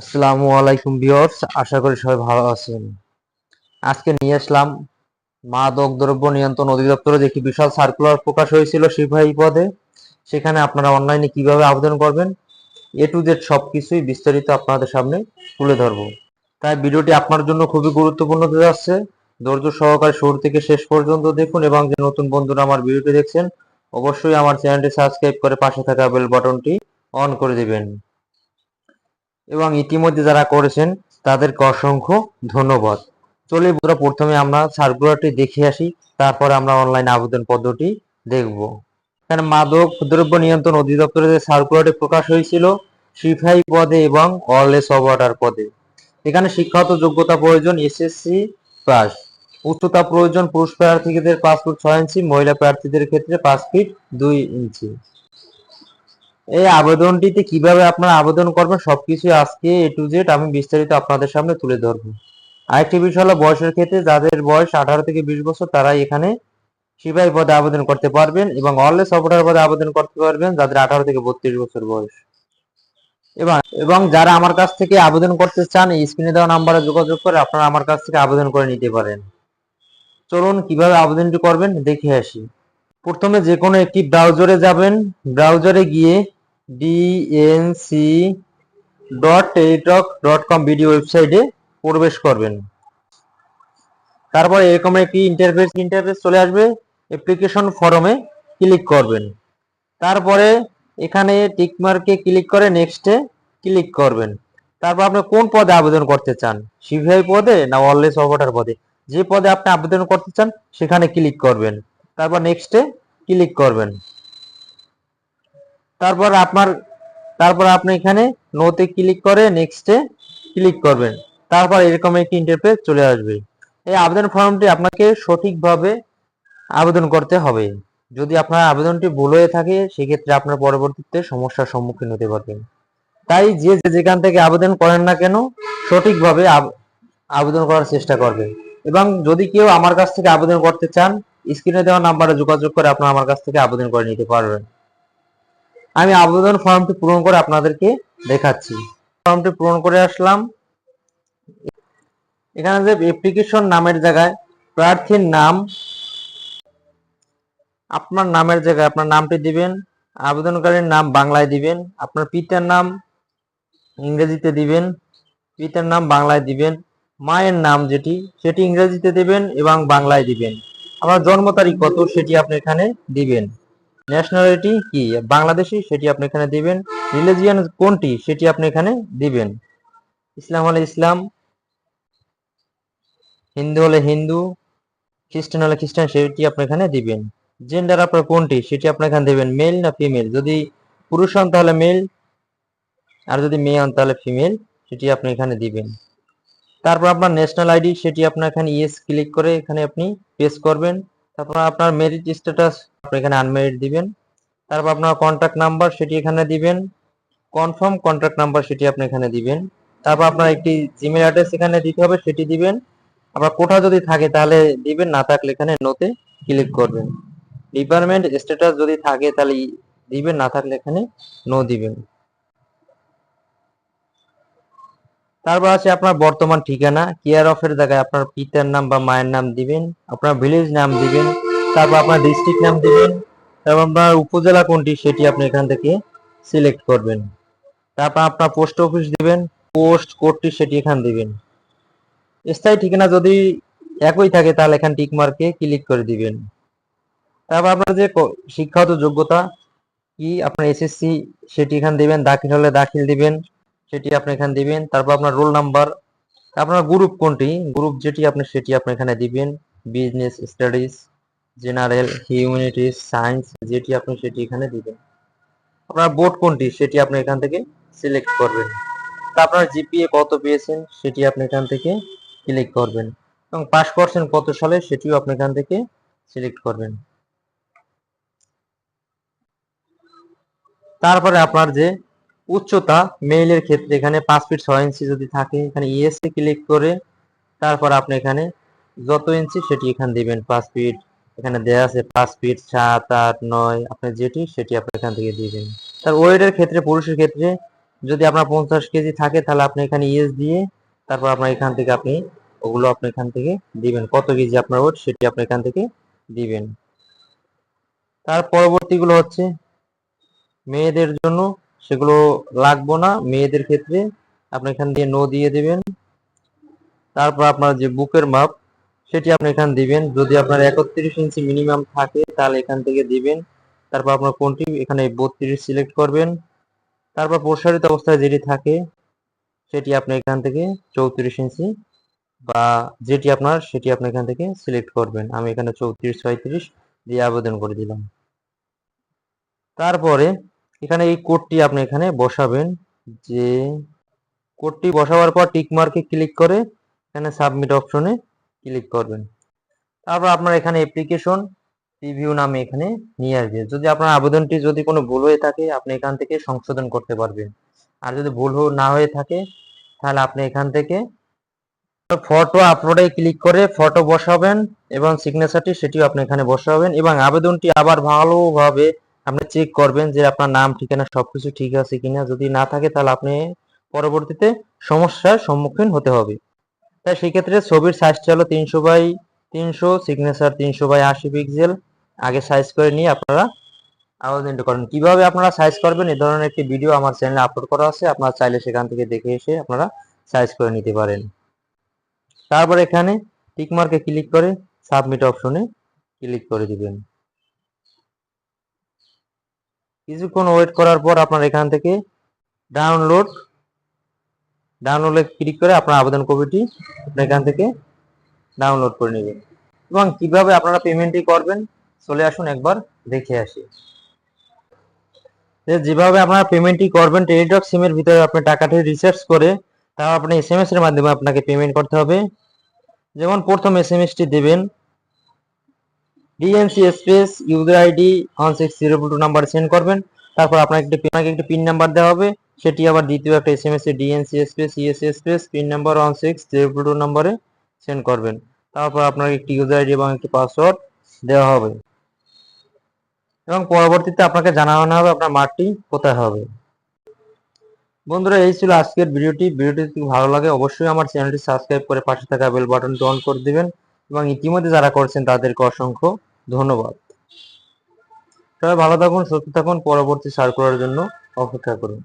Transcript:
আসসালামু আলাইকুম ভিউয়ার্স, আশা করি সবাই ভালো আছেন। আজকে নিয়ে আসলাম মাদক দ্রব্য নিয়ন্ত্রণ অধিদপ্তরে যে একটি বিশাল সার্কুলার প্রকাশ হয়েছিল সিপাহী পদে। সেখানে আপনারা অনলাইনে কীভাবে আবেদন করবেন এ টু জেড সবকিছুই বিস্তারিত আপনাদের সামনে তুলে ধরবো। তাই ভিডিওটি আপনার জন্য খুবই গুরুত্বপূর্ণ হতে যাচ্ছে। ধৈর্য সহকারে শুরু থেকে শেষ পর্যন্ত দেখুন এবং যে নতুন বন্ধুরা আমার ভিডিওটি দেখছেন, অবশ্যই আমার চ্যানেলটি সাবস্ক্রাইব করে পাশে থাকা বেল বাটনটি অন করে দিবেন। এবং ইতিমধ্যে যারা করেছেন, তাদেরকে অসংখ্য ধন্যবাদ। চলে বন্ধুরা, প্রথমে আমরা সার্কুলারটি দেখে আসি, তারপরে আমরা অনলাইন আবেদন পদ্ধতি দেখব। এখানে মাদক দ্রব্য নিয়ন্ত্রণ অধিদপ্তরে যে সার্কুলারটি প্রকাশ হয়েছিল সিফাই পদে এবং অরলেস অপারেটর পদে। এখানে শিক্ষাগত যোগ্যতা প্রয়োজন এসএসসি পাস উচ্চতা প্রয়োজন, পুরুষ প্রার্থীদের পাঁচ ফুট ছয় ইঞ্চি মহিলা প্রার্থীদের ক্ষেত্রে পাঁচ ফিট দুই ইঞ্চি এই আবেদনটিতে কীভাবে আপনারা আবেদন করবেন, সবকিছু আজকে এ টু জেড আমি বিস্তারিত আপনাদের সামনে তুলে ধরবো। আরেকটি বিষয় হলো বয়সের ক্ষেত্রে যাদের বয়স আঠারো থেকে বিশ বছর, তারা এখানে সিপাহী পদে আবেদন করতে পারবেন এবং অনলেস অপারেটর পদে আবেদন করতে পারবেন যাদের আঠারো থেকে বত্রিশ বছর বয়স। এবং এবং যারা আমার কাছ থেকে আবেদন করতে চান, এই স্ক্রিনে দেওয়া নাম্বারে যোগাযোগ করে আপনারা আমার কাছ থেকে আবেদন করে নিতে পারেন। চলুন, কীভাবে আবেদনটি করবেন, দেখে আসি। প্রথমে যে কোনো একটি ব্রাউজারে যাবেন। ব্রাউজারে গিয়ে DNC dot Teletalk dot com video ওয়েবসাইটে প্রবেশ করবেন। তারপর এরকম একটি ইন্টারফেস ইন্টারফেস চলে আসবে অ্যাপ্লিকেশন ফর্মে ক্লিক করবেন। তারপরে এখানে টিকমার্কে ক্লিক করে নেক্সটে ক্লিক করবেন। তারপর আপনি কোন পদে আবেদন করতে চান? সিভিআই পদে না অনলেস অপারেটর পদে? যে পদে আপনি আবেদন করতে চান, সেখানে ক্লিক করবেন। তারপর নেক্সটে ক্লিক করবেন। তারপর আপনার, তারপর আপনি এখানে নোতে ক্লিক করে নেক্সটে ক্লিক করবেন। তারপর এরকম একটি ইন্টারফেস চলে আসবে। এই আবেদন ফর্মটি আপনাকে সঠিকভাবে আবেদন করতে হবে। যদি আপনার আবেদনটি ভুল হয়ে থাকে, সেক্ষেত্রে আপনার পরবর্তীতে সমস্যার সম্মুখীন হতে পারবেন। তাই যে যে যেখান থেকে আবেদন করেন না কেন, সঠিকভাবে আব- আবেদন করার চেষ্টা করবেন। এবং যদি কেউ আমার কাছ থেকে আবেদন করতে চান স্ক্রিনে দেওয়া নাম্বারে যোগাযোগ করে আপনারা আমার কাছ থেকে আবেদন করে নিতে পারবেন। আমি আবেদন ফর্মটি পূরণ করে আপনাদেরকে দেখাচ্ছি। ফর্মটি পূরণ করে আসলাম। এখানে যে অ্যাপ্লিকেশন নামের জায়গায়, প্রার্থীর নাম, আপনার নামের জায়গায় আপনার নামটি দিবেন, আবেদনকারীর নাম বাংলায় দিবেন, আপনার পিতার নাম ইংরেজিতে দিবেন, পিতার নাম বাংলায় দিবেন, মায়ের নাম যেটি, সেটি ইংরেজিতে দিবেন এবং বাংলায় দিবেন। আপনার জন্ম তারিখ কত সেটি আপনি এখানে দিবেন। ন্যাশনালিটি কি? বাংলাদেশি, সেটি আপনি এখানে দিবেন। রিলিজিয়ান কোনটি? সেটি আপনি এখানে দিবেন। ইসলাম হলে ইসলাম, হিন্দু হলে হিন্দু, খ্রিস্টান হলে খ্রিস্টান, সেটি আপনি এখানে দিবেন। জেন্ডার আপনার কোনটি? সেটি আপনি এখানে দেবেন। মেল না ফিমেল যদি পুরুষ হন তাহলে মেল আর যদি মেয়ে হন তাহলে ফিমেল সেটি আপনি এখানে দিবেন। তারপর আপনার ন্যাশনাল আইডি সেটি আপনার এখানে ইয়েস ক্লিক করে এখানে আপনি পেস করবেন। তারপর আপনার মেরিট স্ট্যাটাস আপনি এখানে আনমেরিট দিবেন। তারপর আপনার কন্ট্যাক্ট নাম্বার সেটি এখানে দিবেন। কনফার্ম কন্ট্যাক্ট নাম্বার সেটি আপনি এখানে দিবেন। তারপর আপনার একটি জিমেল অ্যাড্রেস এখানে দিতে হবে, সেটি দিবেন। আবার কোথাও যদি থাকে তাহলে দিবেন, না থাকলে এখানে নোতে ক্লিক করবেন। ডিপার্টমেন্ট স্ট্যাটাস যদি থাকে তাহলে দিবেন, না থাকলে এখানে নো দিবেন। তারপর আছে আপনার বর্তমান ঠিকানা কেয়ার অফের জায়গায় আপনার পিতার নাম বা মায়ের নাম দিবেন, আপনার ভিলেজ নাম দিবেন, তারপর আপনার ডিস্ট্রিক্ট নাম দিবেন তারপর আপনার উপজেলা কোনটি সেটি আপনি এখান থেকে সিলেক্ট করবেন। তারপর আপনার পোস্ট অফিস দিবেন পোস্ট কোডটি সেটি এখান দিবেন। স্থায়ী ঠিকানা যদি একই থাকে তাহলে এখান টিক মার্কে ক্লিক করে দিবেন। তারপর আপনার যে শিক্ষাগত যোগ্যতা, কি আপনার এসএসসি সেটি এখান দিবেন, দাখিল হলে দাখিল দিবেন। সেটি আপনি এখানে দিবেন। তারপর আপনার রোল নাম্বার, আপনার গ্রুপ কোনটি? গ্রুপ যেটি আপনি সেটি আপনি এখানে দিবেন। Business studies, general humanities science, যেটি আপনি সেটি এখানে দিবেন। আপনার বোর্ড কোনটি? সেটি আপনি এখান থেকে সিলেক্ট করবেন। তা আপনার জিপিএ কত পেয়েছেন? সেটি আপনি এখান থেকে ক্লিক করবেন। এবং পাস করছেন কত সালে? সেটিও আপনি এখান থেকে সিলেক্ট করবেন। তারপরে আপনার যে উচ্চতা মেইলের ক্ষেত্রে এখানে পাঁচ ফিট ছয় ইঞ্চি যদি থাকে, এখানে ইএসএ ক্লিক করে তারপর আপনি এখানে যত ইঞ্চি সেটি এখানে দিবেন, পাঁচ ফিট এখানে দেয়া আছে পাঁচ ফিট সাত, আট, নয়, আপনি যেটি সেটি আপনি এখান থেকে দিবেন। তার ওয়েটের ক্ষেত্রে, পুরুষের ক্ষেত্রে যদি আপনার পঞ্চাশ কেজি থাকে, তাহলে আপনি এখানে ইএস দিয়ে তারপর আপনার এখান থেকে আপনি ওগুলো আপনি এখান থেকে দিবেন। কত কেজি আপনার ওয়েট সেটি আপনি এখান থেকে দিবেন। তার পরবর্তীগুলো হচ্ছে মেয়েদের জন্য সেগুলো লাগবো না। মেয়েদের ক্ষেত্রে আপনি এখান দিয়ে নো দিয়ে দিবেন। তারপর আপনার যে বুকের মাপ, সেটি আপনি এখান দিবেন। যদি আপনার একত্রিশ ইঞ্চি মিনিমাম থাকে, তাহলে এখান থেকে দিবেন। তারপর আপনার কোনটি এখানে বত্রিশ সিলেক্ট করবেন। তারপর প্রসারিত অবস্থায় যেটি থাকে, সেটি আপনি এখান থেকে চৌত্রিশ ইঞ্চি বা যেটি আপনার, সেটি আপনি এখান থেকে সিলেক্ট করবেন। আমি এখানে চৌত্রিশ, ছয়ত্রিশ দিয়ে আবেদন করে দিলাম। তারপরে এখানে এই কোডটি আপনি এখানে বসাবেন, যে কোডটি বসাবার পর টিক মার্কে ক্লিক করে এখানে সাবমিট অপশনে ক্লিক করবেন। তারপর আপনার এখানে অ্যাপ্লিকেশন রিভিউ নামে এখানে নিয়ে আসবে। যদি আপনার আবেদনটি যদি কোনো ভুল হয়ে থাকে, আপনি এখান থেকে সংশোধন করতে পারবেন। আর যদি ভুল না হয়ে থাকে, তাহলে আপনি এখান থেকে ফটো আপলোডে ক্লিক করে ফটো বসাবেন এবং সিগনেচারটি সেটিও আপনি এখানে বসাবেন এবং আবেদনটি আবার ভালোভাবে আপনি চেক করবেন যে আপনার নাম, ঠিকানা সবকিছু ঠিক আছে কিনা। যদি না থাকে, তাহলে আপনি পরবর্তীতে সমস্যার সম্মুখীন হতে হবে। তাই সেক্ষেত্রে ছবির সাইজটা হলো তিনশো বাই তিনশো সিগনেচার তিনশো বাই আশি পিক্সেল আগে সাইজ করে নিয়ে আপনারা আবেদনটা করেন। কীভাবে আপনারা সাইজ করবেন? এই ধরনের একটি ভিডিও আমার চ্যানেলে আপলোড করা আছে। আপনারা চাইলে সেখান থেকে দেখে এসে আপনারা সাইজ করে নিতে পারেন। তারপর এখানে টিকমার্কে ক্লিক করে সাবমিট অপশনে ক্লিক করে দিবেন। কিছুক্ষণ ওয়েট করার পর আপনার এখান থেকে ডাউনলোড ডাউনলোডে ক্লিক করে আপনার আবেদন কপিটি আপনি এখান থেকে ডাউনলোড করে নেবেন। এবং কীভাবে আপনারা পেমেন্টটি করবেন চলে আসুন একবার দেখে আসি। যেভাবে আপনারা পেমেন্টটি করবেন টেলিটক সিমের ভিতরে আপনি টাকাটি রিচার্জ করে তা আপনি এস এর মাধ্যমে আপনাকে পেমেন্ট করতে হবে। যেমন প্রথম এস এম এসটি দেবেন DNC space user ID one six zero two number send করবেন। তারপর আপনাকে একটি আপনাকে একটি পিন নাম্বার দেওয়া হবে। সেটি আবার দ্বিতীয় একটা এস এম এস এ DNC space ES space PIN number one six zero two নম্বরে সেন্ড করবেন। তারপর আপনাকে একটি ইউজার আইডি এবং একটি পাসওয়ার্ড দেওয়া হবে। এবং পরবর্তীতে আপনাকে জানানো হবে আপনার মাঠটি কোথায় হবে। বন্ধুরা, এই ছিল আজকের ভিডিওটি। ভিডিওটি যদি ভালো লাগে, অবশ্যই আমার চ্যানেলটি সাবস্ক্রাইব করে পাশে থাকা বেল বাটনটি অন করে দিবেন। এবং ইতিমধ্যে যারা করছেন, তাদেরকে অসংখ্য ধন্যবাদ। সবাই ভালো থাকুন সুস্থ থাকুন পরবর্তী সার্কুলার জন্য অপেক্ষা করুন।